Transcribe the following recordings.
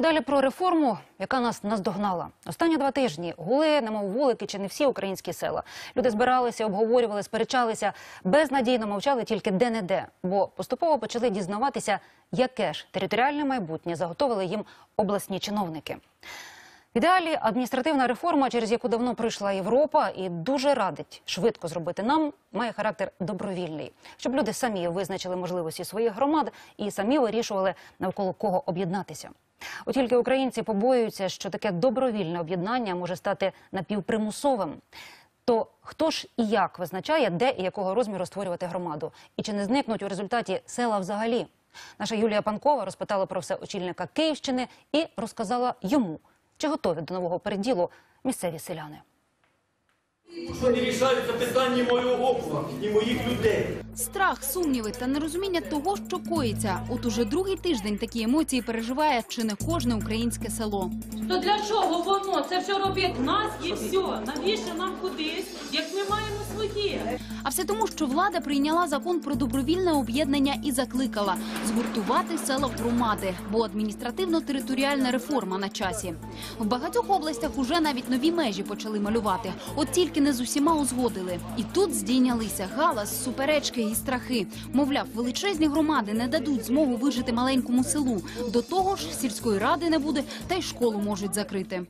далі про реформу, яка нас наздогнала. Останні два тижні гули, немов вулики, чи не всі українські села. Люди збиралися, обговорювали, сперечалися, безнадійно мовчали тільки де-не-де, бо поступово почали дізнаватися, яке ж територіальне майбутнє заготовили їм обласні чиновники. В ідеалі адміністративна реформа, через яку давно прийшла Європа, і дуже радить швидко зробити нам, має характер добровільний, щоб люди самі визначили можливості своїх громад і самі вирішували навколо кого об'єднатися. От тільки українці побоюються, що таке добровільне об'єднання може стати напівпримусовим. То хто ж і як визначає, де і якого розміру створювати громаду, і чи не зникнуть у результаті села взагалі? Наша Юлія Панкова розпитала про все очільника Київщини і розказала йому, чи готові до нового переділу місцеві селяни. Що не рішаються питання мого округа і моїх людей. Страх, сумніви та нерозуміння того, що коїться. От уже другий тиждень такі емоції переживає чи не кожне українське село. То для чого воно? Це все робить нас і все. Навіщо нам кудись, як ми маємо своє? А все тому, що влада прийняла закон про добровільне об'єднання і закликала згуртувати села в громади, бо адміністративно-територіальна реформа на часі. В багатьох областях уже навіть нові межі почали малювати. От тільки не з усіма узгодили. І тут здійнялися галас, суперечки і страхи. Мовляв, величезні громади не дадуть змогу вижити маленькому селу. До того ж, сільської ради не буде, та й школу можуть закрити.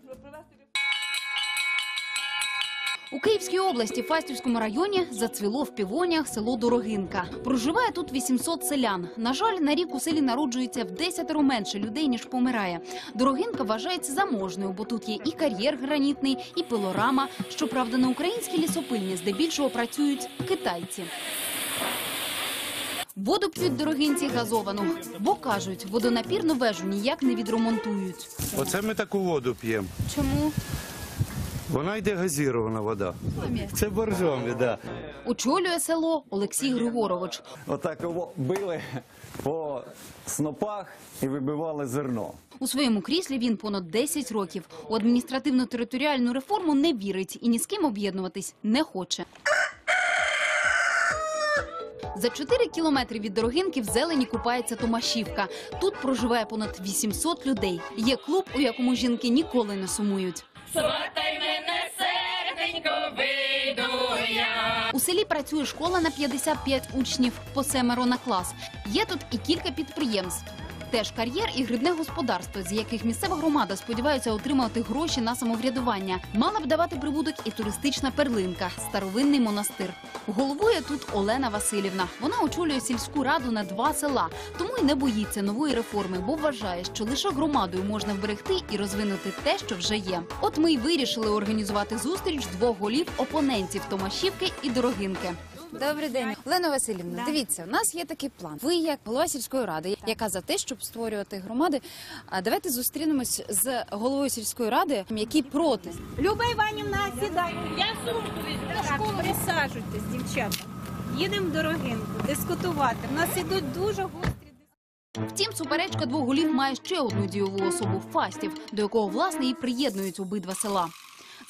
У Київській області, Фастівському районі, зацвіло в півонях село Дорогинка. Проживає тут 800 селян. На жаль, на рік у селі народжується в десятеро менше людей, ніж помирає. Дорогинка вважається заможною, бо тут є і кар'єр гранітний, і пилорама. Щоправда, на українській лісопильні здебільшого працюють китайці. Воду п'ють дорогинці газовану, бо кажуть, водонапірну вежу ніяк не відремонтують. Оце ми таку воду п'ємо. Чому? Вона йде газірована вода. Це боржомі, да. Очолює село Олексій Григорович. Отак його били по снопах і вибивали зерно. У своєму кріслі він понад 10 років. У адміністративно-територіальну реформу не вірить і ні з ким об'єднуватись не хоче. За 4 кілометри від Дорогинки в зелені купається Томашівка. Тут проживає понад 800 людей. Є клуб, у якому жінки ніколи не сумують. У селі працює школа на 55 учнів по семеро на клас. Є тут і кілька підприємств. Теж кар'єр і грибне господарство, з яких місцева громада сподівається отримати гроші на самоврядування. Мала б давати прибуток і туристична перлинка старовинний монастир. Головує тут Олена Васильівна. Вона очолює сільську раду на два села, тому й не боїться нової реформи, бо вважає, що лише громадою можна вберегти і розвинути те, що вже є. От ми й вирішили організувати зустріч двох голів опонентів Томашівки і Дорогинки. Добрий день, Олена Васильівна. Дивіться, у нас є такий план. Ви як голова сільської ради, яка за те, щоб створювати громади. А давайте зустрінемось з головою сільської ради, який проти. Люба Іванівна, сідай. Я сумку візьму. Присаджуйтесь, дівчата. Їдемо в дорогинку, дискутувати. У нас ідуть дуже гострі Втім, суперечка двох голів має ще одну дієву особу Фастів, до якого власне і приєднують обидва села.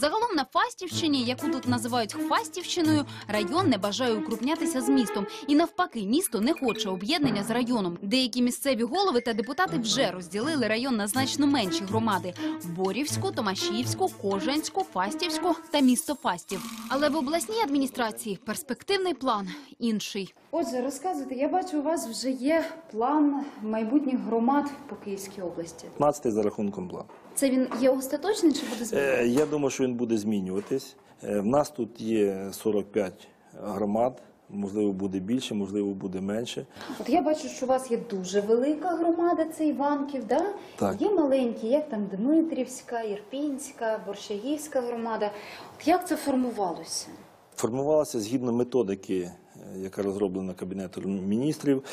Загалом на Фастівщині, яку тут називають Фастівщиною, район не бажає укрупнятися з містом. І навпаки, місто не хоче об'єднання з районом. Деякі місцеві голови та депутати вже розділили район на значно менші громади: Борівську, Томашівську, Кожанську, Фастівську та місто Фастів. Але в обласній адміністрації перспективний план інший. Отже, розказуйте, я бачу, у вас вже є план майбутніх громад по Київській області. 15 за рахунком плану. Це він є остаточний чи буде? Е, Я думаю, що він буде змінюватись. Е, В нас тут є 45 громад, можливо, буде більше, можливо, буде менше. От я бачу, що у вас є дуже велика громада, це Іванків, да? Так. Є маленькі, як там Дмитрівська, Ірпінська, Борщагівська громада. От як це формувалося? Формувалася згідно методики, е, яка розроблена Кабінетом міністрів.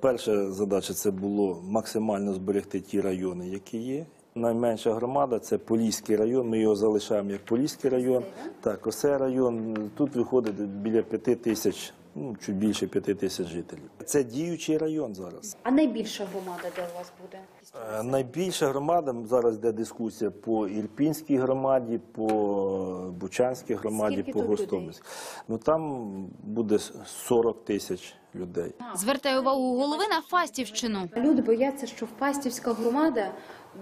Перша задача це було максимально зберегти ті райони, які є. Найменша громада це Поліський район. Ми його залишаємо як Поліський район. Так, оце район. Тут виходить біля п'яти тисяч, ну чуть більше п'яти тисяч жителів. Це діючий район зараз. А найбільша громада, де у вас буде? Е, Найбільша громада зараз йде дискусія по Ірпінській громаді, по Бучанській громаді, Скільки по? Гостомельській. Ну там буде 40 тисяч людей. Звертає увагу голови на Фастівщину. Люди бояться, що Фастівська громада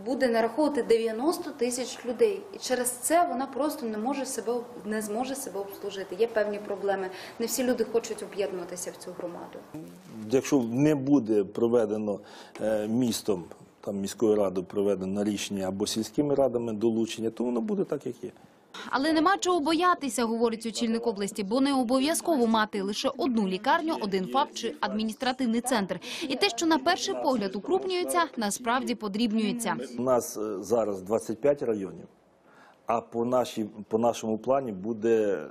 буде нараховувати 90 тисяч людей, і через це вона просто не може себе не зможе себе обслужити. Є певні проблеми. Не всі люди хочуть об'єднуватися в цю громаду. Якщо не буде проведено е, містом, там міською радою проведено рішення або сільськими радами долучення, то воно буде так, як є. Але нема чого боятися, говорить очільник області, бо не обов'язково мати лише одну лікарню, один ФАП чи адміністративний центр. І те, що на перший погляд укрупнюється, насправді подрібнюється. У нас е, зараз 25 районів, а по, нашій, по нашому плані буде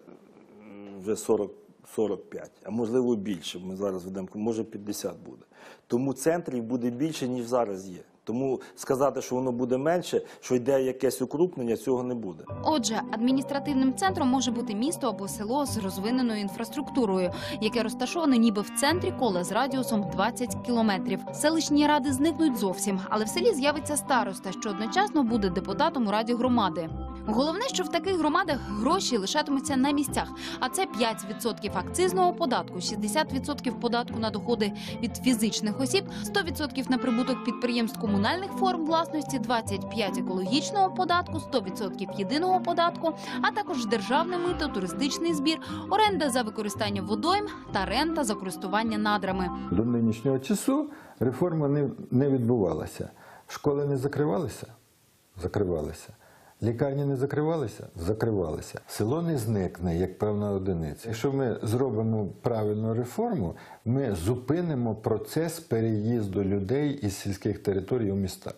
вже 40, 45, а можливо більше. Ми зараз ведемо, може 50 буде. Тому центрів буде більше, ніж зараз є. Тому сказати, що воно буде менше, що йде якесь укрупнення, цього не буде. Отже, адміністративним центром може бути місто або село з розвиненою інфраструктурою, яке розташоване ніби в центрі кола з радіусом 20 кілометрів. Селищні ради зникнуть зовсім, але в селі з'явиться староста, що одночасно буде депутатом у раді громади. Головне, що в таких громадах гроші лишатимуться на місцях, а це 5% акцизного податку, 60% податку на доходи від фізичних осіб, 100% на прибуток підприємств комунальних форм власності, 25% екологічного податку, 100% єдиного податку, а також державне мито, туристичний збір, оренда за використання водойм та рента за користування надрами. До нинішнього часу реформа не, не відбувалася. Школи не закривалися? Закривалися. Лікарні не закривалися? Закривалися. Село не зникне як певна одиниця. Якщо ми зробимо правильну реформу, ми зупинимо процес переїзду людей із сільських територій у міста.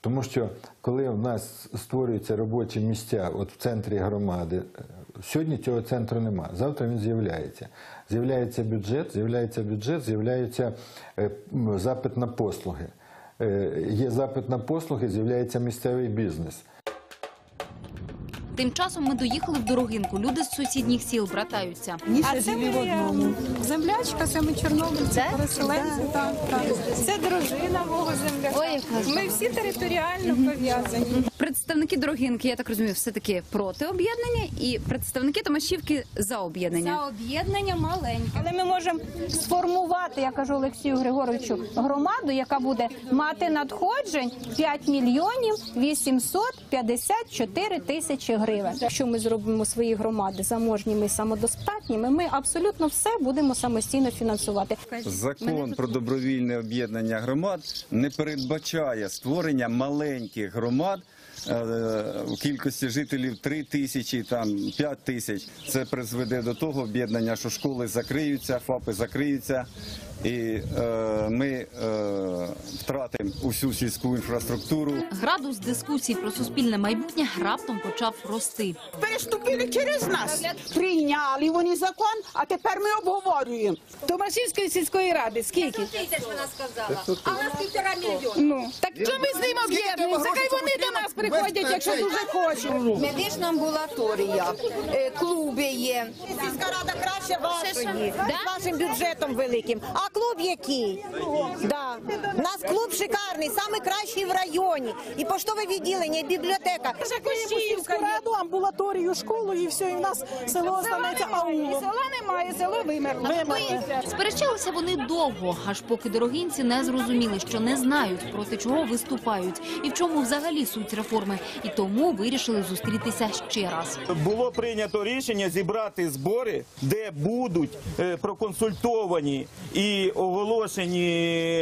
Тому що коли в нас створюються робочі місця от в центрі громади, сьогодні цього центру нема. Завтра він з'являється. З'являється бюджет, з'являється бюджет, з'являється е, запит на послуги. Е, Є запит на послуги, з'являється місцевий бізнес. Тим часом ми доїхали в Дорогинку. Люди з сусідніх сіл братаються. А це моя землячка, це ми чорнобильці, переселенці. Так, так. Це дружина мого земляка. Ми всі територіально пов'язані. Представники Дорогинки, я так розумію, все таки проти об'єднання, і представники Томашівки за об'єднання. Це об'єднання маленьке. Але ми можемо сформувати, я кажу Олексію Григоровичу, громаду, яка буде мати надходжень 5 мільйонів 854 тисячі гривень. Якщо ми зробимо свої громади заможніми і самодостатніми, ми абсолютно все будемо самостійно фінансувати. Закон про добровільне об'єднання громад не передбачає створення маленьких громад. Е, У кількості жителів 3 тисячі, там 5 тисяч. Це призведе до того об'єднання, що школи закриються, ФАПи закриються, і е, ми е, втратимо усю сільську інфраструктуру. Градус дискусій про суспільне майбутнє раптом почав рости. переступили через нас. Прийняли вони закон, а тепер ми обговорюємо. Томашівської сільської ради скільки? вона Ну, так що ми з ним об'єднуємося? Приходять, якщо дуже хочуть. Медична амбулаторія, е, клуби є. Сільська рада краще вашої, з вашим бюджетом великим. А клуб який? Да. У нас клуб шикарний, самий кращий в районі. І поштове відділення, і бібліотека. Сільську раду, амбулаторію, школу і все, і в нас село станеться аулом. Села немає, село вимерло. Сперечалися вони довго, аж поки дорогинці не зрозуміли, що не знають проти чого виступають і в чому взагалі суть реформи, і тому вирішили зустрітися ще раз. Було прийнято рішення зібрати збори, де будуть е, проконсультовані і оголошені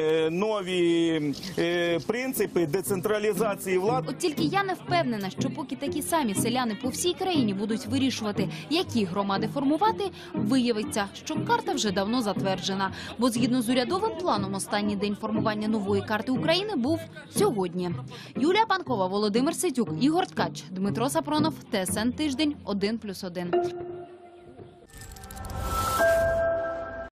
е, нові е, принципи децентралізації влади. От тільки я не впевнена, що поки такі самі селяни по всій країні будуть вирішувати, які громади формувати, виявиться, що карта вже давно затверджена. Бо згідно з урядовим планом, останній день формування нової карти України був сьогодні. Юлія Панкова, Володимир Ситюк, Ігор Ткач, Дмитро Сапронов, ТСН Тиждень, 1+,1.